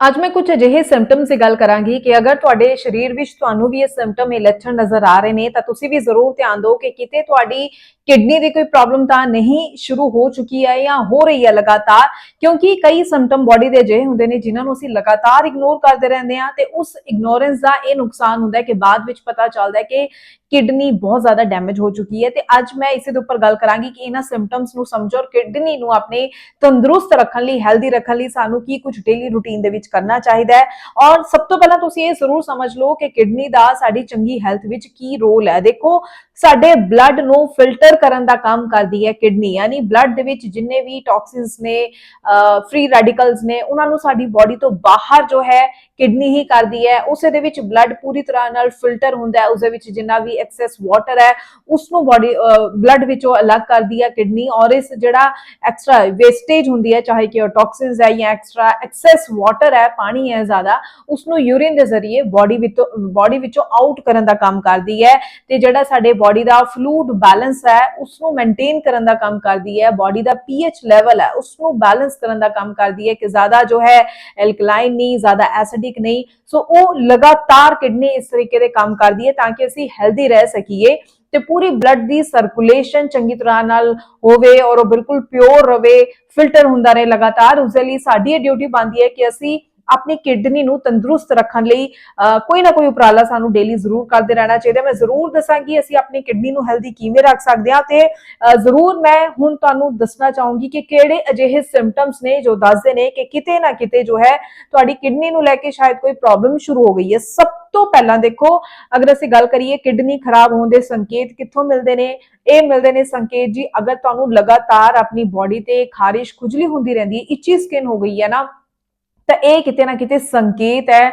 ਅੱਜ ਮੈਂ ਕੁਝ ਅਜਿਹੇ ਸਿੰਪਟਮਸ ਦੀ ਗੱਲ ਕਰਾਂਗੀ ਕਿ ਅਗਰ ਤੁਹਾਡੇ ਸਰੀਰ ਵਿੱਚ ਤੁਹਾਨੂੰ ਵੀ ਇਹ ਸਿੰਪਟਮ ਇਹ ਲੱਛਣ ਨਜ਼ਰ ਆ ਰਹੇ ਨੇ ਤਾਂ ਤੁਸੀਂ ਵੀ ਜ਼ਰੂਰ ਧਿਆਨ ਦਿਓ ਕਿ ਕਿਤੇ ਤੁਹਾਡੀ ਕਿਡਨੀ ਦੀ ਕੋਈ ਪ੍ਰੋਬਲਮ ਤਾਂ ਨਹੀਂ ਸ਼ੁਰੂ ਹੋ ਚੁੱਕੀ ਹੈ ਜਾਂ ਹੋ ਰਹੀ ਹੈ ਲਗਾਤਾਰ, ਕਿਉਂਕਿ ਕਈ ਸਿੰਪਟਮ ਬਾਡੀ ਦੇ ਅਜਿਹੇ ਹੁੰਦੇ ਨੇ ਜਿਨ੍ਹਾਂ ਨੂੰ ਅਸੀਂ ਲਗਾਤਾਰ ਇਗਨੋਰ ਕਰਦੇ ਰਹਿੰਦੇ ਹਾਂ ਤੇ ਉਸ ਇਗਨੋਰੈਂਸ ਦਾ ਇਹ ਨੁਕਸਾਨ ਹੁੰਦਾ ਹੈ ਕਿ ਬਾਅਦ ਵਿੱਚ ਪਤਾ ਚੱਲਦਾ ਹੈ ਕਿ ਕਿਡਨੀ ਬਹੁਤ ਜ਼ਿਆਦਾ ਡੈਮੇਜ ਹੋ ਚੁੱਕੀ ਹੈ ਤੇ ਅੱਜ ਮੈਂ ਇਸੇ ਦੇ ਉੱਪਰ ਗੱਲ ਕਰਾਂਗੀ ਕਿ ਇਹਨਾਂ ਸਿੰਪਟਮਸ ਨੂੰ ਸਮਝੋ ਔਰ ਕਿਡਨੀ ਨੂੰ ਆਪਣੇ ਤੰਦਰੁਸਤ ਰੱਖਣ ਲਈ ਹੈਲਦੀ ਰੱਖਣ ਲਈ ਸਾਨੂੰ ਕੀ ਕੁਝ ਡੇਲੀ ਰੂਟੀਨ ਦੇ ਵਿੱਚ ਕਰਨਾ ਚਾਹੀਦਾ ਹੈ। ਔਰ ਸਭ ਤੋਂ ਪਹਿਲਾਂ ਤੁਸੀਂ ਇਹ ਜ਼ਰੂਰ ਸਮਝ ਲਓ ਕਿ ਕਿਡਨੀ ਦਾ ਸਾਡੀ ਚੰਗੀ ਹੈਲਥ ਵਿੱਚ ਕੀ ਰੋਲ ਹੈ। ਦੇਖੋ, ਸਾਡੇ ਬਲੱਡ ਨੂੰ ਫਿਲਟਰ ਕਰਨ ਦਾ ਕੰਮ ਕਰਦੀ ਹੈ ਕਿਡਨੀ, ਯਾਨੀ ਬਲੱਡ ਦੇ ਵਿੱਚ ਜਿੰਨੇ ਵੀ ਟੌਕਸਿਨਸ ਨੇ ਫ੍ਰੀ ਰੈਡੀਕਲਸ ਨੇ, ਉਹਨਾਂ ਨੂੰ ਸਾਡੀ ਬਾਡੀ ਤੋਂ ਬਾਹਰ ਜੋ ਹੈ ਕਿਡਨੀ ਹੀ ਕਰਦੀ ਹੈ। ਉਸੇ ਦੇ ਵਿੱਚ ਬਲੱਡ ਪੂਰੀ ਤਰ੍ਹਾਂ ਨਾਲ ਫਿਲਟਰ ਹੁੰਦਾ ਹੈ ਉਸਦੇ ਵਿੱਚ ਜਿੰਨਾ ਵੀ ਐਕਸੈਸ ਵਾਟਰ ਹੈ ਉਸ ਨੂੰ ਬਾਡੀ ਬਲੱਡ ਵਿੱਚੋਂ ਅਲੱਗ ਕਰਦੀ ਹੈ ਕਿਡਨੀ ਔਰ ਇਸ ਜਿਹੜਾ ਐਕਸਟਰਾ ਵੇਸਟੇਜ ਹੁੰਦੀ ਹੈ, ਚਾਹੇ ਕਿ ਉਹ ਟੌਕਸਿਨਸ ਹੈ ਜਾਂ ਐਕਸਟਰਾ ਐਕਸੈਸ ਵਾਟਰ ਹੈ, ਪਾਣੀ ਹੈ ਜ਼ਿਆਦਾ ਉਸ ਨੂੰ ਯੂਰਿਨ ਦੇ ਜ਼ਰੀਏ ਬਾਡੀ ਵਿੱਚੋਂ ਬਾਡੀ ਵਿੱਚੋਂ ਆਊਟ ਕਰਨ ਦਾ ਕੰਮ ਕਰਦੀ ਹੈ। ਤੇ ਜਿਹੜਾ ਸਾਡੇ ਬਾਡੀ ਦਾ ਫਲੂਡ ਬੈਲੈਂਸ ਹੈ ਉਸ ਨੂੰ ਮੇਨਟੇਨ ਕਰਨ ਦਾ ਕੰਮ ਕਰਦੀ ਹੈ ਬਾਡੀ ਦਾ ਪੀਐਚ ਲੈਵਲ ਹੈ ਉਸ ਨੂੰ ਬੈਲੈਂਸ ਕਰਨ ਦਾ ਕੰਮ ਕਰਦੀ ਹੈ ਕਿ ਜ਼ਿਆਦਾ ਜੋ ਹੈ ਐਲਕਲਾਈਨ ਨਹੀਂ, ਜ਼ਿਆਦਾ ਐਸਿਡਿਕ ਨਹੀਂ ਸੋ ਉਹ ਲਗਾਤਾਰ ਕਿਡਨੀ ਇਸ ਤਰੀਕੇ ਦੇ ਕੰਮ ਕਰਦੀ ਹੈ ਤਾਂ ਕਿ ਅਸੀਂ ਹੈਲਦੀ ਰਹਿ ਸਕੀਏ ਤੇ ਪੂਰੀ ਬਲੱਡ ਦੀ ਸਰਕੂਲੇਸ਼ਨ ਚੰਗੀ ਤਰ੍ਹਾਂ ਨਾਲ ਹੋਵੇ ਔਰ ਉਹ ਬਿਲਕੁਲ ਪਿਓਰ ਰਵੇ ਫਿਲਟਰ ਹੁੰਦਾ ਰਹੇ ਲਗਾਤਾਰ ਉਸ ਲਈ ਸਾਡੀ ਇਹ ਡਿਊਟੀ ਬਣਦੀ ਹੈ ਕਿ ਅਸੀਂ ਆਪਣੀ ਕਿਡਨੀ ਨੂੰ ਤੰਦਰੁਸਤ ਰੱਖਣ ਲਈ ਅਹ, ਕੋਈ ਨਾ ਕੋਈ ਉਪਰਾਲਾ ਸਾਨੂੰ ਡੇਲੀ ਜ਼ਰੂਰ ਕਰਦੇ ਰਹਿਣਾ ਚਾਹੀਦਾ। ਮੈਂ ਜ਼ਰੂਰ ਦੱਸਾਂਗੀ ਅਸੀਂ ਆਪਣੀ ਕਿਡਨੀ ਨੂੰ ਹੈਲਦੀ ਕਿਵੇਂ ਰੱਖ ਸਕਦੇ ਹਾਂ ਤੇ ਜ਼ਰੂਰ ਮੈਂ ਹੁਣ ਤੁਹਾਨੂੰ ਦੱਸਣਾ ਚਾਹੂੰਗੀ ਕਿ ਕਿਹੜੇ ਅਜਿਹੇ ਸਿੰਪਟਮਸ ਨੇ ਜੋ ਦੱਸਦੇ ਨੇ ਕਿ ਕਿਤੇ ਨਾ ਕਿਤੇ ਜੋ ਹੈ ਤੁਹਾਡੀ ਕਿਡਨੀ ਨੂੰ ਲੈ ਕੇ ਸ਼ਾਇਦ ਕੋਈ ਪ੍ਰੋਬਲਮ ਸ਼ੁਰੂ ਹੋ ਗਈ ਹੈ। ਸਭ ਤੋਂ ਪਹਿਲਾਂ ਦੇਖੋ ਅਗਰ ਅਸੀਂ ਗੱਲ ਕਰੀਏ ਕਿਡਨੀ ਖਰਾਬ ਹੋਣ ਦੇ ਸੰਕੇਤ ਕਿੱਥੋਂ ਮਿਲਦੇ ਨੇ ਇਹ ਮਿਲਦੇ ਨੇ ਸੰਕੇਤ ਜੀ ਅਗਰ ਤੁਹਾਨੂੰ ਲਗਾਤਾਰ ਆਪਣੀ ਬਾਡੀ ਤੇ ਖਾਰਿਸ਼ ਖੁਜਲੀ ਹੁੰਦੀ ਰਹਿੰਦੀ ਹੈ ਇੱਚੀ ਸਕਿਨ ਹੋ ਗਈ ਹੈ ਨਾ ਤਾਂ ਇਹ ਕਿਤੇ ਨਾ ਕਿਤੇ ਸੰਕੇਤ ਹੈ।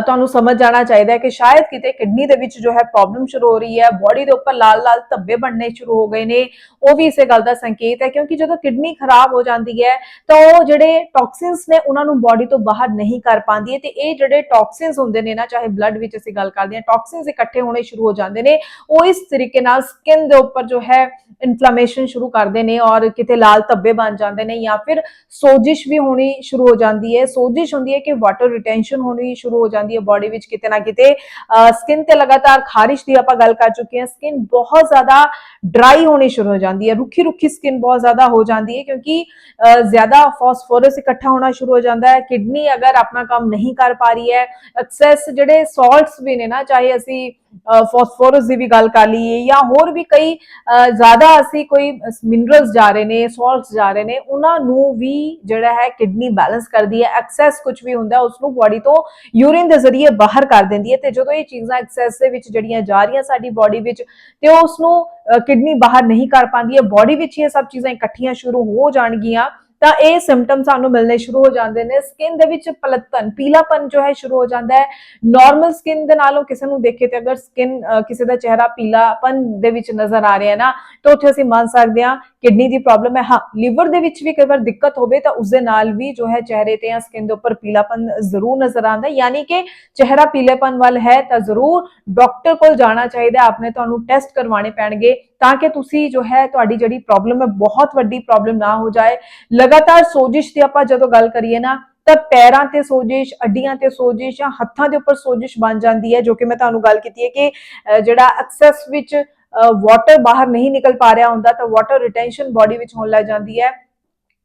ਤੁਹਾਨੂੰ ਸਮਝ ਜਾਣਾ ਚਾਹੀਦਾ ਹੈ ਕਿ ਸ਼ਾਇਦ ਕਿਤੇ ਕਿਡਨੀ ਦੇ ਵਿੱਚ ਜੋ ਹੈ ਪ੍ਰੋਬਲਮ ਸ਼ੁਰੂ ਹੋ ਰਹੀ ਹੈ ਬਾਡੀ ਦੇ ਉੱਪਰ ਲਾਲ-ਲਾਲ ਧੱਬੇ ਬਣਨੇ ਸ਼ੁਰੂ ਹੋ ਗਏ ਨੇ, ਉਹ ਵੀ ਇਸੇ ਗੱਲ ਦਾ ਸੰਕੇਤ ਹੈ ਕਿਉਂਕਿ ਜਦੋਂ ਕਿਡਨੀ ਖਰਾਬ ਹੋ ਜਾਂਦੀ ਹੈ, ਤਾਂ ਉਹ ਜਿਹੜੇ ਟੌਕਸਿਨਸ ਨੇ ਉਹਨਾਂ ਨੂੰ ਬਾਡੀ ਤੋਂ ਬਾਹਰ ਨਹੀਂ ਕਰ ਪਾਉਂਦੀ ਹੈ ਤੇ ਇਹ ਜਿਹੜੇ ਟੌਕਸਿਨਸ ਹੁੰਦੇ ਨੇ ਨਾ, ਚਾਹੇ ਬਲੱਡ ਵਿੱਚ ਅਸੀਂ ਗੱਲ ਕਰਦੇ ਹਾਂ ਟੌਕਸਿਨਸ ਇਕੱਠੇ ਹੋਣੇ ਸ਼ੁਰੂ ਹੋ ਜਾਂਦੇ ਨੇ, ਉਹ ਇਸ ਤਰੀਕੇ ਨਾਲ ਸਕਿਨ ਦੇ ਉੱਪਰ ਜੋ ਹੈ ਇਨਫਲੇਮੇਸ਼ਨ ਸ਼ੁਰੂ ਕਰਦੇ ਨੇ ਔਰ ਕਿਤੇ ਲਾਲ ਧੱਬੇ ਬਣ ਜਾਂਦੇ ਨੇ ਜਾਂ ਫਿਰ ਸੋਜਿਸ਼ ਵੀ ਹੋਣੀ ਸ਼ੁਰੂ ਹੋ ਜਾਂਦੀ ਹੈ। ਸੋ ਸੋਜਿਸ਼ ਹੁੰਦੀ ਹੈ ਕਿ ਵਾਟਰ ਰਿਟੈਂਸ਼ਨ ਹੋਣੀ ਸ਼ੁਰੂ ਹੋ ਜਾਂਦੀ ਹੈ ਬਾਡੀ ਵਿੱਚ ਕਿਤੇ ਨਾ ਕਿਤੇ। ਸਕਿਨ ਤੇ ਲਗਾਤਾਰ ਖਾਰਿਸ਼ ਦੀ ਆਪਾਂ ਗੱਲ ਕਰ ਚੁੱਕੇ ਹਾਂ। ਸਕਿਨ ਬਹੁਤ ਜ਼ਿਆਦਾ ਡਰਾਈ ਹੋਣੀ ਸ਼ੁਰੂ ਹੋ ਜਾਂਦੀ ਹੈ। ਰੁੱਖੀ ਰੁੱਖੀ ਸਕਿਨ ਬਹੁਤ ਜ਼ਿਆਦਾ ਹੋ ਜਾਂਦੀ ਹੈ ਕਿਉਂਕਿ ਜ਼ਿਆਦਾ ਫਾਸਫੋਰਸ ਇਕੱਠਾ ਹੋਣਾ ਸ਼ੁਰੂ ਹੋ ਜਾਂਦਾ ਹੈ। ਕਿਡਨੀ ਅਗਰ ਆਪਣਾ ਕੰਮ ਨਹੀਂ ਕਰ ਪਾ ਰਹੀ ਹੈ ਐਕਸੈਸ ਜਿਹੜੇ ਸਾਲਟਸ ਵੀ ਨੇ ਨਾ ਚਾਹੇ ਅਸੀਂ ਫਾਸਫੋਰਸ ਦੀ ਵੀ ਗੱਲ ਕਰ ਲਈਏ ਜਾਂ ਹੋਰ ਵੀ ਕਈ ਅਹ, ਜ਼ਿਆਦਾ ਅਸੀਂ ਕੋਈ ਮਿਨਰਲਸ ਜਾ ਰਹੇ ਨੇ ਸਾਲਟਸ ਜਾ ਰਹੇ ਨੇ ਉਹਨਾਂ ਨੂੰ ਵੀ ਜਿਹੜਾ ਹੈ ਕਿਡਨੀ ਬੈਲੈਂਸ ਕਰਦੀ ਹੈ। ਐਕਸੈਸ ਕੁਝ ਵੀ ਹੁੰਦਾ ਉਸ ਨੂੰ ਬਾਡੀ ਤੋਂ ਯੂਰਿਨ ਦੇ ਜ਼ਰੀਏ ਬਾਹਰ ਕਰ ਦਿੰਦੀ ਹੈ ਤੇ ਜਦੋਂ ਇਹ ਚੀਜ਼ਾਂ ਐਕਸੈਸ ਦੇ ਵਿੱਚ ਜਿਹੜੀਆਂ ਜਾ ਰਹੀਆਂ ਸਾਡੀ ਬਾਡੀ ਵਿੱਚ ਤੇ ਉਸ ਨੂੰ ਕਿਡਨੀ ਬਾਹਰ ਨਹੀਂ ਕਰ ਪਾਉਂਦੀ ਹੈ ਬਾਡੀ ਵਿੱਚ ਹੀ ਇਹ ਸਭ ਚੀਜ਼ਾਂ ਇਕੱਠੀਆਂ ਸ਼ੁਰੂ ਹੋ ਜਾਣਗੀਆਂ। ਤਾਂ ਇਹ ਸਿੰਪਟਮ ਸਾਨੂੰ ਮਿਲਨੇ ਸ਼ੁਰੂ ਹੋ ਜਾਂਦੇ ਨੇ। ਸਕਿਨ ਦੇ ਵਿੱਚ ਪਲਤਨ ਪੀਲਾਪਨ ਜੋ ਹੈ ਸ਼ੁਰੂ ਹੋ ਜਾਂਦਾ ਹੈ। ਨਾਰਮਲ ਸਕਿਨ ਦੇ ਨਾਲੋਂ ਕਿਸੇ ਨੂੰ ਦੇਖੇ ਤੇ ਅਗਰ ਸਕਿਨ ਕਿਸੇ ਦਾ ਚਿਹਰਾ ਪੀਲਾਪਨ ਦੇ ਵਿੱਚ ਨਜ਼ਰ ਆ ਰਿਹਾ ਨਾ ਤਾਂ ਉੱਥੇ ਅਸੀਂ ਮੰਨ ਸਕਦੇ ਹਾਂ ਕਿਡਨੀ ਦੀ ਪ੍ਰੋਬਲਮ ਹੈ। ਹਾਂ ਲੀਵਰ ਦੇ ਵਿੱਚ ਵੀ ਕਈ ਵਾਰ ਦਿੱਕਤ ਹੋਵੇ ਤਾਂ ਉਸ ਦੇ ਨਾਲ ਵੀ ਜੋ ਹੈ ਚਿਹਰੇ ਤੇ ਜਾਂ ਸਕਿਨ ਦੇ ਉੱਪਰ ਪੀਲਾਪਨ ਜ਼ਰੂਰ ਨਜ਼ਰ ਆਉਂਦਾ ਹੈ। ਯਾਨੀ ਕਿ ਚਿਹਰਾ ਪੀਲੇਪਨ ਵੱਲ ਹੈ ਤਾਂ ਜ਼ਰੂਰ ਡਾਕਟਰ ਕੋਲ ਜਾਣਾ ਚਾਹੀਦਾ ਹੈ, ਆਪਣੇ ਤੁਹਾਨੂੰ ਟੈਸਟ ਕਰਵਾਉਣੇ ਪੈਣਗੇ। ਤਾਂ ਕਿ ਤੁਸੀਂ ਜੋ ਹੈ ਤੁਹਾਡੀ ਜਿਹੜੀ ਪ੍ਰੋਬਲਮ ਹੈ, ਬਹੁਤ ਵੱਡੀ ਪ੍ਰੋਬਲਮ ਨਾ ਹੋ ਜਾਏ। ਲਗਾਤਾਰ ਸੋਜਿਸ਼ ਦੀ ਆਪਾਂ ਜਦੋਂ ਗੱਲ ਕਰੀਏ ਨਾ, ਤਾਂ ਪੈਰਾਂ ਤੇ ਸੋਜਿਸ਼, ਅੱਡੀਆਂ ਤੇ ਸੋਜਿਸ਼ ਜਾਂ ਹੱਥਾਂ ਦੇ ਉੱਪਰ ਸੋਜਿਸ਼ ਬਣ ਜਾਂਦੀ ਹੈ, ਜੋ ਕਿ ਮੈਂ ਤੁਹਾਨੂੰ ਗੱਲ ਕੀਤੀ ਹੈ ਕਿ ਜਿਹੜਾ ਐਕਸੈਸ ਵਿੱਚ ਵਾਟਰ ਬਾਹਰ ਨਹੀਂ ਨਿਕਲ ਪਾ ਰਿਹਾ ਹੁੰਦਾ, ਤਾਂ ਵਾਟਰ ਰਿਟੈਂਸ਼ਨ ਬਾਡੀ ਵਿੱਚ ਹੋਣ ਲੱਗ ਜਾਂਦੀ ਹੈ।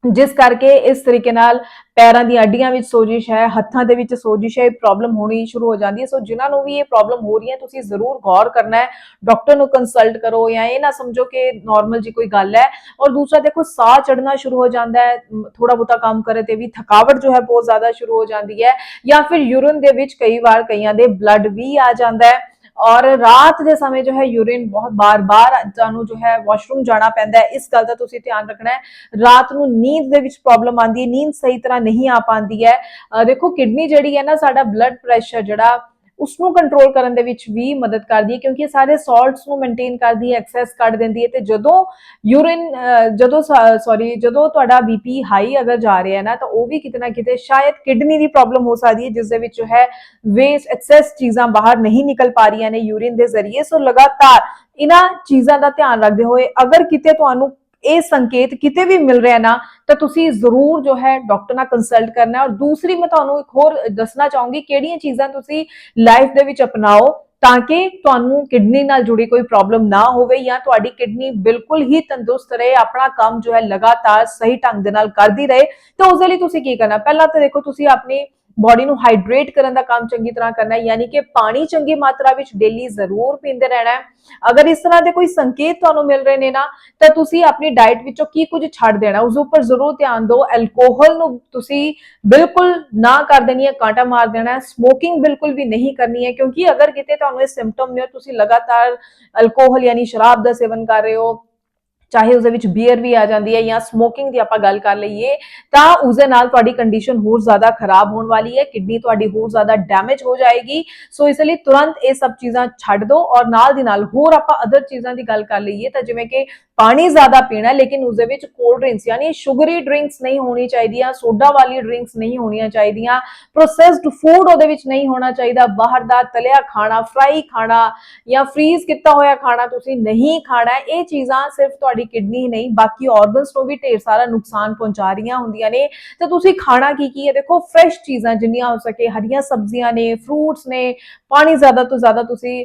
ਜਿਸ ਕਰਕੇ ਇਸ ਤਰੀਕੇ ਨਾਲ ਪੈਰਾਂ ਦੀਆਂ ਅੱਡੀਆਂ ਵਿੱਚ ਸੋਜਿਸ਼ ਹੈ, ਹੱਥਾਂ ਦੇ ਵਿੱਚ ਸੋਜਿਸ਼ ਹੈ, ਇਹ ਪ੍ਰੋਬਲਮ ਹੋਣੀ ਸ਼ੁਰੂ ਹੋ ਜਾਂਦੀ ਹੈ। ਸੋ ਜਿਨ੍ਹਾਂ ਨੂੰ ਵੀ ਇਹ ਪ੍ਰੋਬਲਮ ਹੋ ਰਹੀ ਹੈ, ਤੁਸੀਂ ਜ਼ਰੂਰ ਗੌਰ ਕਰਨਾ ਹੈ। ਡਾਕਟਰ ਨੂੰ ਕੰਸਲਟ ਕਰੋ ਜਾਂ ਇਹ ਨਾ ਸਮਝੋ ਕਿ ਨਾਰਮਲ ਜੀ ਕੋਈ ਗੱਲ ਹੈ। ਔਰ ਦੂਸਰਾ, ਦੇਖੋ, ਸਾਹ ਚੜਨਾ ਸ਼ੁਰੂ ਹੋ ਜਾਂਦਾ ਹੈ। ਥੋੜਾ ਬਹੁਤਾ ਕੰਮ ਕਰੇ ਤੇ ਵੀ ਥਕਾਵਟ ਜੋ ਹੈ ਬਹੁਤ ਜ਼ਿਆਦਾ ਸ਼ੁਰੂ ਹੋ ਜਾਂਦੀ ਹੈ। ਜਾਂ ਫਿਰ ਯੂਰਨ ਦੇ ਵਿੱਚ ਕਈ ਵਾਰ ਕਈਆਂ ਦੇ ਬਲੱਡ ਵੀ ਆ ਜਾਂਦਾ ਹੈ। ਔਰ ਰਾਤ ਦੇ ਸਮੇਂ ਜੋ ਹੈ ਯੂਰਿਨ ਬਹੁਤ ਬਾਰ-ਬਾਰ ਤੁਹਾਨੂੰ ਜੋ ਹੈ ਵਾਸ਼ਰੂਮ ਜਾਣਾ ਪੈਂਦਾ ਹੈ। ਇਸ ਗੱਲ ਦਾ ਤੁਸੀਂ ਧਿਆਨ ਰੱਖਣਾ ਹੈ। ਰਾਤ ਨੂੰ ਨੀਂਦ ਦੇ ਵਿੱਚ ਪ੍ਰੋਬਲਮ ਆਉਂਦੀ ਹੈ। ਨੀਂਦ ਸਹੀ ਤਰ੍ਹਾਂ ਨਹੀਂ ਆ ਪਾਉਂਦੀ ਹੈ। ਅਹ ਦੇਖੋ ਕਿਡਨੀ ਜਿਹੜੀ ਹੈ ਨਾ, ਸਾਡਾ ਬਲੱਡ ਪ੍ਰੈਸ਼ਰ ਜਿਹੜਾ ਉਸ ਨੂੰ ਕੰਟਰੋਲ ਕਰਨ ਦੇ ਵਿੱਚ ਵੀ ਮਦਦ ਕਰਦੀ ਹੈ, ਕਿਉਂਕਿ ਇਹ ਸਾਰੇ ਸਾਲਟਸ ਨੂੰ ਮੇਨਟੇਨ ਕਰਦੀ ਹੈ ਐਕਸੈਸ ਕੱਢ ਦਿੰਦੀ ਹੈ ਤੇ ਜਦੋਂ ਯੂਰਿਨ ਜਦੋਂ ਸੌਰੀ ਜਦੋਂ ਤੁਹਾਡਾ ਬੀਪੀ ਹਾਈ ਅਗਰ ਜਾ ਰਿਹਾ ਹੈ ਨਾ, ਤਾਂ ਉਹ ਵੀ ਕਿਤੇ ਨਾ ਕਿਤੇ ਸ਼ਾਇਦ ਕਿਡਨੀ ਦੀ ਪ੍ਰੋਬਲਮ ਹੋ ਸਕਦੀ ਹੈ, ਜਿਸ ਦੇ ਵਿੱਚ ਹੈ ਵੇਸਟ ਐਕਸੈਸ ਚੀਜ਼ਾਂ ਬਾਹਰ ਨਹੀਂ ਨਿਕਲ ਪਾ ਰਹੀਆਂ ਨੇ ਯੂਰਿਨ ਦੇ ਜ਼ਰੀਏ। ਸੋ ਲਗਾਤਾਰ ਇਹਨਾਂ ਚੀਜ਼ਾਂ ਦਾ ਧਿਆਨ ਰੱਖਦੇ ਹੋਏ ਅਗਰ ਕਿਤੇ ਤੁਹਾਨੂੰ ਇਹ ਸੰਕੇਤ ਕਿਤੇ ਵੀ ਮਿਲ ਰਿਹਾ ਨਾ, ਤਾਂ ਤੁਸੀਂ ਜ਼ਰੂਰ ਜੋ ਹੈ ਡਾਕਟਰ ਨਾਲ ਕੰਸਲਟ ਕਰਨਾ ਔਰ ਦੂਸਰੀ ਮੈਂ ਤੁਹਾਨੂੰ ਇੱਕ ਹੋਰ ਦੱਸਣਾ ਚਾਹੂੰਗੀ, ਕਿਹੜੀਆਂ ਚੀਜ਼ਾਂ ਤੁਸੀਂ ਲਾਈਫ ਦੇ ਵਿੱਚ ਅਪਣਾਓ ਤਾਂ ਕਿ ਤੁਹਾਨੂੰ ਕਿਡਨੀ ਨਾਲ ਜੁੜੀ ਕੋਈ ਪ੍ਰੋਬਲਮ ਨਾ ਹੋਵੇ ਜਾਂ ਤੁਹਾਡੀ ਕਿਡਨੀ ਬਿਲਕੁਲ ਹੀ ਤੰਦਰੁਸਤ ਰਹੇ, ਆਪਣਾ ਕੰਮ ਜੋ ਹੈ ਲਗਾਤਾਰ ਸਹੀ ਢੰਗ ਦੇ ਨਾਲ ਕਰਦੀ ਰਹੇ। ਤਾਂ ਉਸ ਦੇ ਲਈ ਤੁਸੀਂ ਕੀ ਕਰਨਾ? ਪਹਿਲਾਂ ਤਾਂ ਦੇਖੋ, ਤੁਸੀਂ ਆਪਣੀ ਬਾਡੀ ਨੂੰ ਹਾਈਡਰੇਟ ਕਰਨ ਦਾ ਕੰਮ ਚੰਗੀ ਤਰ੍ਹਾਂ ਕਰਨਾ ਹੈ, ਯਾਨੀ ਕਿ ਪਾਣੀ ਚੰਗੀ ਮਾਤਰਾ ਵਿੱਚ ਡੇਲੀ ਜ਼ਰੂਰ ਪੀਂਦੇ ਰਹਿਣਾ ਹੈ। ਅਗਰ ਇਸ ਤਰ੍ਹਾਂ ਦੇ ਕੋਈ ਸੰਕੇਤ ਤੁਹਾਨੂੰ ਮਿਲ ਰਹੇ ਨੇ ਨਾ, ਤਾਂ ਤੁਸੀਂ ਆਪਣੀ ਡਾਈਟ ਵਿੱਚੋਂ ਕੀ ਕੁਝ ਛੱਡ ਦੇਣਾ, ਉਸ ਉੱਪਰ ਜ਼ਰੂਰ ਧਿਆਨ ਦਿਓ। ਐਲਕੋਹਲ ਨੂੰ ਤੁਸੀਂ ਬਿਲਕੁਲ ਨਾ ਕਰ ਦੇਣੀ ਹੈ, ਕਾਂਟਾ ਮਾਰ ਦੇਣਾ ਹੈ। ਸਮੋਕਿੰਗ ਬਿਲਕੁਲ ਵੀ ਨਹੀਂ ਕਰਨੀ ਹੈ, ਕਿਉਂਕਿ ਅਗਰ ਕਿਤੇ ਤੁਹਾਨੂੰ ਇਹ ਸਿੰਪਟਮ ਨੇ, ਤੁਸੀਂ ਲਗਾਤਾਰ ਐਲਕੋਹਲ ਯਾਨੀ ਸ਼ਰਾਬ ਦਾ ਸੇਵਨ ਕਰ ਰਹੇ ਹੋ ਚਾਹੇ ਉਸ ਦੇ ਵਿੱਚ ਬੀਅਰ ਵੀ ਆ ਜਾਂਦੀ ਹੈ ਜਾਂ ਸਮੋਕਿੰਗ ਦੀ ਆਪਾਂ ਗੱਲ ਕਰ ਲਈਏ, ਤਾਂ ਉਸ ਦੇ ਨਾਲ ਤੁਹਾਡੀ ਕੰਡੀਸ਼ਨ ਹੋਰ ਜ਼ਿਆਦਾ ਖਰਾਬ ਹੋਣ ਵਾਲੀ ਹੈ ਕਿਡਨੀ ਤੁਹਾਡੀ ਹੋਰ ਜ਼ਿਆਦਾ ਡੈਮੇਜ ਹੋ ਜਾਏਗੀ। ਸੋ ਇਸ ਲਈ ਤੁਰੰਤ ਇਹ ਸਭ ਚੀਜ਼ਾਂ ਛੱਡ ਦਿਓ ਔਰ ਨਾਲ ਦੀ ਨਾਲ ਹੋਰ ਆਪਾਂ ਅਦਰ ਚੀਜ਼ਾਂ ਦੀ ਗੱਲ ਕਰ ਲਈਏ ਤਾਂ ਜਿਵੇਂ ਕਿ ਪਾਣੀ ਜ਼ਿਆਦਾ ਪੀਣਾ, ਲੇਕਿਨ ਉਸ ਦੇ ਵਿੱਚ ਕੋਲਡ ਡਰਿੰਕਸ ਯਾਨੀ ਸ਼ੂਗਰੀ ਡਰਿੰਕਸ ਨਹੀਂ ਹੋਣੀ ਚਾਹੀਦੀਆਂ, ਸੋਡਾ ਵਾਲੀ ਡਰਿੰਕਸ ਨਹੀਂ ਹੋਣੀਆਂ ਚਾਹੀਦੀਆਂ ਪ੍ਰੋਸੈਸਡ ਫੂਡ ਉਹਦੇ ਵਿੱਚ ਨਹੀਂ ਹੋਣਾ ਚਾਹੀਦਾ, ਬਾਹਰ ਦਾ ਤਲਿਆ ਖਾਣਾ ਫਰਾਈ ਖਾਣਾ ਜਾਂ ਫ੍ਰੀਜ਼ ਕੀਤਾ ਹੋਇਆ ਖਾਣਾ ਤੁਸੀਂ ਨਹੀਂ ਖਾਣਾ, ਇਹ ਚੀਜ਼ਾਂ ਸਿਰਫ ਤੁਹਾਡੀ ਕਿਡਨੀ ਨਹੀਂ, ਬਾਕੀ ਆਰਗਨਸ ਨੂੰ ਵੀ ਢੇਰ ਸਾਰਾ ਨੁਕਸਾਨ ਪਹੁੰਚਾ ਰਹੀਆਂ ਹੁੰਦੀਆਂ ਨੇ। ਤਾਂ ਤੁਸੀਂ ਖਾਣਾ ਕੀ ਕੀ ਹੈ? ਦੇਖੋ ਫਰੈਸ਼ ਚੀਜ਼ਾਂ ਜਿੰਨੀਆਂ ਹੋ ਸਕੇ, ਹਰੀਆਂ ਸਬਜ਼ੀਆਂ ਨੇ ਫਰੂਟਸ ਨੇ, ਪਾਣੀ ਜ਼ਿਆਦਾ ਤੋਂ ਜ਼ਿਆਦਾ ਤੁਸੀਂ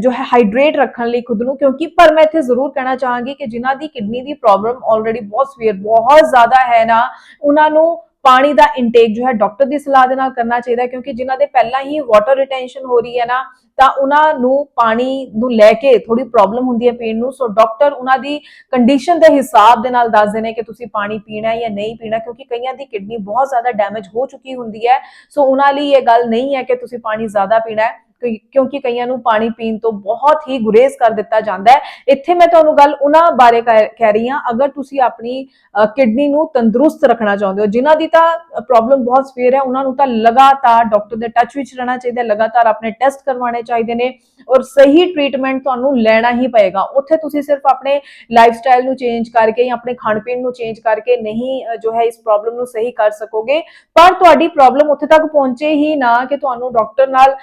ਜੋ ਹੈ ਹਾਈਡਰੇਟ ਰੱਖਣ ਲਈ ਖੁਦ ਨੂੰ, ਕਿਉਂਕਿ ਪਰ ਮੈਂ ਇੱਥੇ ਜ਼ਰੂਰ ਕਹਿਣਾ ਚਾਹਾਂਗੀ ਕਿ ਜਿਨ੍ਹਾਂ ਦੀ ਕਿਡਨੀ ਦੀ ਪ੍ਰੋਬਲਮ ਆਲਰੇਡੀ ਬਹੁਤ ਸਵੀਅਰ ਬਹੁਤ ਜ਼ਿਆਦਾ ਹੈ ਨਾ, ਉਹਨਾਂ ਨੂੰ ਪਾਣੀ ਦਾ ਇਨਟੇਕ ਜੋ ਹੈ ਡਾਕਟਰ ਦੀ ਸਲਾਹ ਦੇ ਨਾਲ ਕਰਨਾ ਚਾਹੀਦਾ ਕਿਉਂਕਿ ਜਿਨ੍ਹਾਂ ਦੇ ਪਹਿਲਾਂ ਹੀ ਵਾਟਰ ਰਿਟੈਂਸ਼ਨ ਹੋ ਰਹੀ ਹੈ ਨਾ, ਤਾਂ ਉਹਨਾਂ ਨੂੰ ਪਾਣੀ ਨੂੰ ਲੈ ਕੇ ਥੋੜੀ ਪ੍ਰੋਬਲਮ ਹੁੰਦੀ ਹੈ ਪੀਣ ਨੂੰ। ਸੋ ਡਾਕਟਰ ਉਹਨਾਂ ਦੀ ਕੰਡੀਸ਼ਨ ਦੇ ਹਿਸਾਬ ਦੇ ਨਾਲ ਦੱਸਦੇ ਨੇ ਕਿ ਤੁਸੀਂ ਪਾਣੀ ਪੀਣਾ ਹੈ ਜਾਂ ਨਹੀਂ ਪੀਣਾ, ਕਿਉਂਕਿ ਕਈਆਂ ਦੀ ਕਿਡਨੀ ਬਹੁਤ ਜ਼ਿਆਦਾ ਡੈਮੇਜ ਹੋ ਚੁੱਕੀ ਹੁੰਦੀ ਹੈ। ਸੋ ਉਹਨਾਂ ਲਈ ਇਹ ਗੱਲ ਨਹੀਂ ਹੈ ਕਿ ਤੁਸੀਂ ਪਾਣੀ ਜ਼ਿਆਦਾ ਪੀਣਾ ਹੈ। ਕਿਉਂਕਿ ਕਈਆਂ ਨੂੰ ਪਾਣੀ ਪੀਣ ਤੋਂ ਬਹੁਤ ਹੀ ਗੁਰੇਜ਼ ਕਰ ਦਿੱਤਾ ਜਾਂਦਾ ਹੈ। ਇੱਥੇ ਮੈਂ ਤੁਹਾਨੂੰ ਗੱਲ ਉਹਨਾਂ ਬਾਰੇ ਕਹਿ ਕਹਿ ਰਹੀ ਹਾਂ। ਅਗਰ ਤੁਸੀਂ ਆਪਣੀ ਕਿਡਨੀ ਨੂੰ ਤੰਦਰੁਸਤ ਰੱਖਣਾ ਚਾਹੁੰਦੇ ਹੋ, ਜਿਨ੍ਹਾਂ ਦੀ ਤਾਂ ਪ੍ਰੋਬਲਮ ਬਹੁਤ ਸਵੀਅਰ ਹੈ, ਉਹਨਾਂ ਨੂੰ ਤਾਂ ਲਗਾਤਾਰ ਡਾਕਟਰ ਦੇ ਟੱਚ ਵਿੱਚ ਰਹਿਣਾ ਚਾਹੀਦਾ ਲਗਾਤਾਰ ਆਪਣੇ ਟੈਸਟ ਕਰਵਾਉਣੇ ਚਾਹੀਦੇ ਨੇ ਔਰ ਸਹੀ ਟ੍ਰੀਟਮੈਂਟ ਤੁਹਾਨੂੰ ਲੈਣਾ ਹੀ ਪਏਗਾ। ਉੱਥੇ ਤੁਸੀਂ ਸਿਰਫ ਆਪਣੇ ਲਾਈਫ ਸਟਾਈਲ ਨੂੰ ਚੇਂਜ ਕਰਕੇ ਜਾਂ ਆਪਣੇ ਖਾਣ ਪੀਣ ਨੂੰ ਚੇਂਜ ਕਰਕੇ ਨਹੀਂ ਜੋ ਹੈ ਇਸ ਪ੍ਰੋਬਲਮ ਨੂੰ ਸਹੀ ਕਰ ਸਕੋਗੇ। ਪਰ ਤੁਹਾਡੀ ਪ੍ਰੋਬਲਮ ਉੱਥੇ ਤੱਕ ਪਹੁੰਚੇ ਹੀ ਨਾ ਕਿ ਤੁਹਾਨੂੰ ਡਾਕਟਰ ਨਾਲ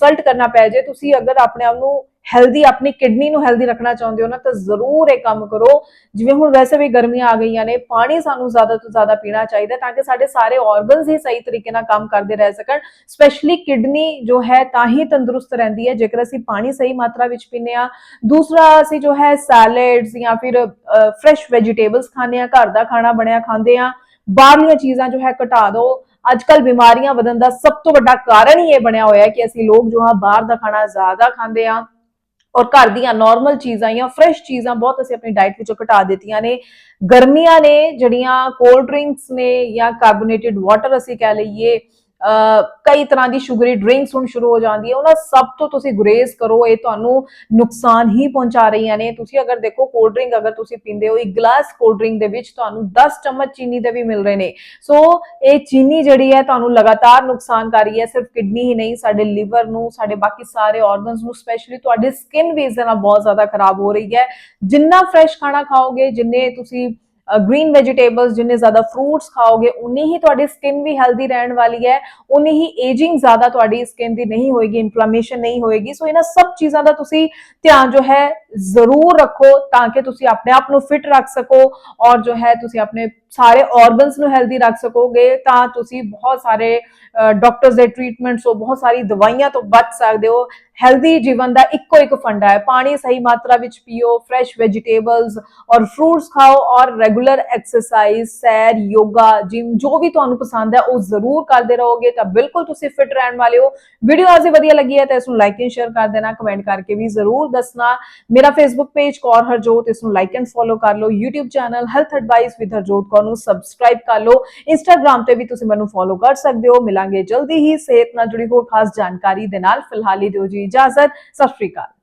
ਕੰਸਲਟ ਕਰਨਾ ਪੈ ਜੇ, ਤੁਸੀਂ ਅਗਰ ਆਪਣੇ ਆਪ ਨੂੰ ਹੈਲਦੀ ਆਪਣੀ ਕਿਡਨੀ ਨੂੰ ਹੈਲਦੀ ਰੱਖਣਾ ਚਾਹੁੰਦੇ ਹੋ ਨਾ, ਤਾਂ ਜ਼ਰੂਰ ਇਹ ਕੰਮ ਕਰੋ। ਜਿਵੇਂ ਹੁਣ ਵੈਸੇ ਵੀ ਗਰਮੀਆਂ ਆ ਗਈਆਂ ਨੇ, ਪਾਣੀ ਸਾਨੂੰ ਜ਼ਿਆਦਾ ਤੋਂ ਜ਼ਿਆਦਾ ਪੀਣਾ ਚਾਹੀਦਾ ਤਾਂ ਕਿ ਸਾਡੇ ਸਾਰੇ ਆਰਗਨਸ ਹੀ ਸਹੀ ਤਰੀਕੇ ਨਾਲ ਕੰਮ ਕਰਦੇ ਰਹਿ ਸਕਣ। ਸਪੈਸ਼ਲੀ ਕਿਡਨੀ ਜੋ ਹੈ, ਤਾਂ ਹੀ ਤੰਦਰੁਸਤ ਰਹਿੰਦੀ ਹੈ, ਜੇਕਰ ਅਸੀਂ ਪਾਣੀ ਸਹੀ ਮਾਤਰਾ ਵਿੱਚ ਪੀਂਦੇ ਆ ਦੂਸਰਾ, ਅਸੀਂ ਜੋ ਹੈ ਸੈਲਡਸ ਜਾਂ ਫਿਰ ਫਰੈਸ਼ ਵੈਜੀਟੇਬਲਸ ਖਾਂਦੇ ਆ ਘਰ ਦਾ ਖਾਣਾ ਬਣਿਆ ਖਾਂਦੇ ਆ ਬਾਹਰਲੀਆਂ ਚੀਜ਼ਾਂ ਜੋ ਹੈ, ਘਟਾ ਦਿਓ। ਅੱਜ ਕੱਲ ਬਿਮਾਰੀਆਂ ਵਧਣ ਦਾ ਸਭ ਤੋਂ ਵੱਡਾ ਕਾਰਨ ਹੀ ਇਹ ਬਣਿਆ ਹੋਇਆ ਹੈ ਕਿ ਅਸੀਂ ਲੋਕ ਜੋ ਆ ਬਾਹਰ ਦਾ ਖਾਣਾ ਜ਼ਿਆਦਾ ਖਾਂਦੇ ਆ ਔਰ ਘਰ ਦੀਆਂ ਨਾਰਮਲ ਚੀਜ਼ਾਂ ਜਾਂ ਫਰੈਸ਼ ਚੀਜ਼ਾਂ ਬਹੁਤ ਅਸੀਂ ਆਪਣੀ ਡਾਈਟ ਵਿੱਚੋਂ ਘਟਾ ਦਿੱਤੀਆਂ ਨੇ ਗਰਮੀਆਂ ਨੇ ਜਿਹੜੀਆਂ ਕੋਲਡ ਡਰਿੰਕਸ ਨੇ ਜਾਂ ਕਾਰਬੋਨੇਟਡ ਵਾਟਰ ਅਸੀਂ ਕਹਿ ਲਈਏ ਅਹ ਕਈ ਤਰ੍ਹਾਂ ਦੀ ਸ਼ੂਗਰੀ ਡਰਿੰਕਸ ਹੁਣ ਸ਼ੁਰੂ ਹੋ ਜਾਂਦੀ ਹੈ। ਉਹਨਾਂ ਸਭ ਤੋਂ ਤੁਸੀਂ ਗੁਰੇਜ਼ ਕਰੋ, ਇਹ ਤੁਹਾਨੂੰ ਨੁਕਸਾਨ ਹੀ ਪਹੁੰਚਾ ਰਹੀਆਂ ਨੇ। ਤੁਸੀਂ ਅਗਰ ਦੇਖੋ ਕੋਲਡ ਡਰਿੰਕ ਅਗਰ ਤੁਸੀਂ ਪੀਂਦੇ ਹੋ, ਇੱਕ ਗਲਾਸ ਕੋਲਡ ਡਰਿੰਕ ਦੇ ਵਿੱਚ ਤੁਹਾਨੂੰ 10 ਚਮਚ ਚੀਨੀ ਦੇ ਵੀ ਮਿਲ ਰਹੇ ਨੇ। ਸੋ ਇਹ ਚੀਨੀ ਜਿਹੜੀ ਹੈ ਤੁਹਾਨੂੰ ਲਗਾਤਾਰ ਨੁਕਸਾਨ ਕਰ ਰਹੀ ਹੈ। ਸਿਰਫ ਕਿਡਨੀ ਹੀ ਨਹੀਂ, ਸਾਡੇ ਲਿਵਰ ਨੂੰ, ਸਾਡੇ ਬਾਕੀ ਸਾਰੇ ਆਰਗਨਸ ਨੂੰ ਸਪੈਸ਼ਲੀ ਤੁਹਾਡੀ ਸਕਿਨ ਵੀ ਇਸ ਦੇ ਨਾਲ ਬਹੁਤ ਜ਼ਿਆਦਾ ਖਰਾਬ ਹੋ ਰਹੀ ਹੈ। ਜਿੰਨਾ ਫਰੈਸ਼ ਖਾਣਾ ਖਾਓਗੇ, ਜਿੰਨੇ ਤੁਸੀਂ ਗ੍ਰੀਨ ਵੈਜੀਟੇਬਲਸ ਜਿੰਨੇ ਜ਼ਿਆਦਾ ਫਰੂਟਸ ਖਾਓਗੇ, ਉਨੀ ਹੀ ਤੁਹਾਡੀ ਸਕਿਨ ਵੀ ਹੈਲਦੀ ਰਹਿਣ ਵਾਲੀ ਹੈ, ਉਨੀ ਹੀ ਏਜਿੰਗ ਜ਼ਿਆਦਾ ਤੁਹਾਡੀ ਸਕਿਨ ਦੀ ਨਹੀਂ ਹੋਏਗੀ ਇਨਫਲੇਮੇਸ਼ਨ ਨਹੀਂ ਹੋਏਗੀ। ਸੋ ਇਹਨਾਂ ਸਭ ਚੀਜ਼ਾਂ ਦਾ ਤੁਸੀਂ ਧਿਆਨ ਜੋ ਹੈ ਜ਼ਰੂਰ ਰੱਖੋ ਤਾਂ ਕਿ ਤੁਸੀਂ ਆਪਣੇ ਆਪ ਨੂੰ ਫਿਟ ਰੱਖ ਸਕੋ ਔਰ ਜੋ ਹੈ ਤੁਸੀਂ ਆਪਣੇ ਸਾਰੇ ਆਰਗਨਸ ਨੂੰ ਹੈਲਦੀ ਰੱਖ ਸਕੋਗੇ, ਤਾਂ ਤੁਸੀਂ ਬਹੁਤ ਸਾਰੇ ਡਾਕਟਰਸ ਦੇ ਟ੍ਰੀਟਮੈਂਟਸ ਹੋ ਬਹੁਤ ਸਾਰੀ ਦਵਾਈਆਂ ਤੋਂ ਬਚ ਸਕਦੇ ਹੋ। ਹੈਲਦੀ ਜੀਵਨ ਦਾ ਇੱਕੋ ਇੱਕ ਫੰਡਾ ਹੈ। ਪਾਣੀ ਸਹੀ ਮਾਤਰਾ ਵਿੱਚ ਪੀਓ ਫਰੈਸ਼ ਵੈਜੀਟੇਬਲਸ ਔਰ ਫਰੂਟਸ ਖਾਓ ਔਰ ਰੈਗੂਲਰ ਐਕਸਰਸਾਈਜ਼ ਸੈਰ, ਯੋਗਾ ਜਿਮ ਜੋ ਵੀ ਤੁਹਾਨੂੰ ਪਸੰਦ ਹੈ, ਉਹ ਜ਼ਰੂਰ ਕਰਦੇ ਰਹੋਗੇ। ਤਾਂ ਬਿਲਕੁਲ ਤੁਸੀਂ ਫਿਟ ਰਹਿਣ ਵਾਲੇ ਹੋ। ਵੀਡੀਓ ਅੱਜ ਵਧੀਆ ਲੱਗੀ ਹੈ ਤਾਂ ਇਸ ਨੂੰ ਲਾਈਕ ਐਂਡ ਸ਼ੇਅਰ ਕਰ ਦੇਣਾ ਕਮੈਂਟ ਕਰਕੇ ਵੀ ਜ਼ਰੂਰ ਦੱਸਣਾ। ਮੇਰਾ ਫੇਸਬੁੱਕ ਪੇਜ ਕੌਰ ਹਰਜੋਤ, ਇਸ ਨੂੰ ਲਾਈਕ ਐਂਡ ਫੋਲੋ ਕਰ ਲਓ। YouTube channel health advice with Harjot Kaur ਨੂੰ ਸਬਸਕ੍ਰਾਈਬ ਕਰ ਲਓ। Instagram ਤੇ ਵੀ ਤੁਸੀਂ ਮੈਨੂੰ ਫੋਲੋ ਕਰ ਸਕਦੇ ਹੋ। ਮਿਲਾਂਗੇ ਜਲਦੀ ਹੀ ਸਿਹਤ ਨਾਲ ਜੁੜੀ ਹੋਰ ਖਾਸ ਜਾਣਕਾਰੀ ਦੇ ਨਾਲ। ਫਿਲਹਾਲ ਹੀ ਦਿਓ ਜੀ ਇਜਾਜ਼ਤ। ਸਤਿ ਸ਼੍ਰੀ ਅਕਾਲ।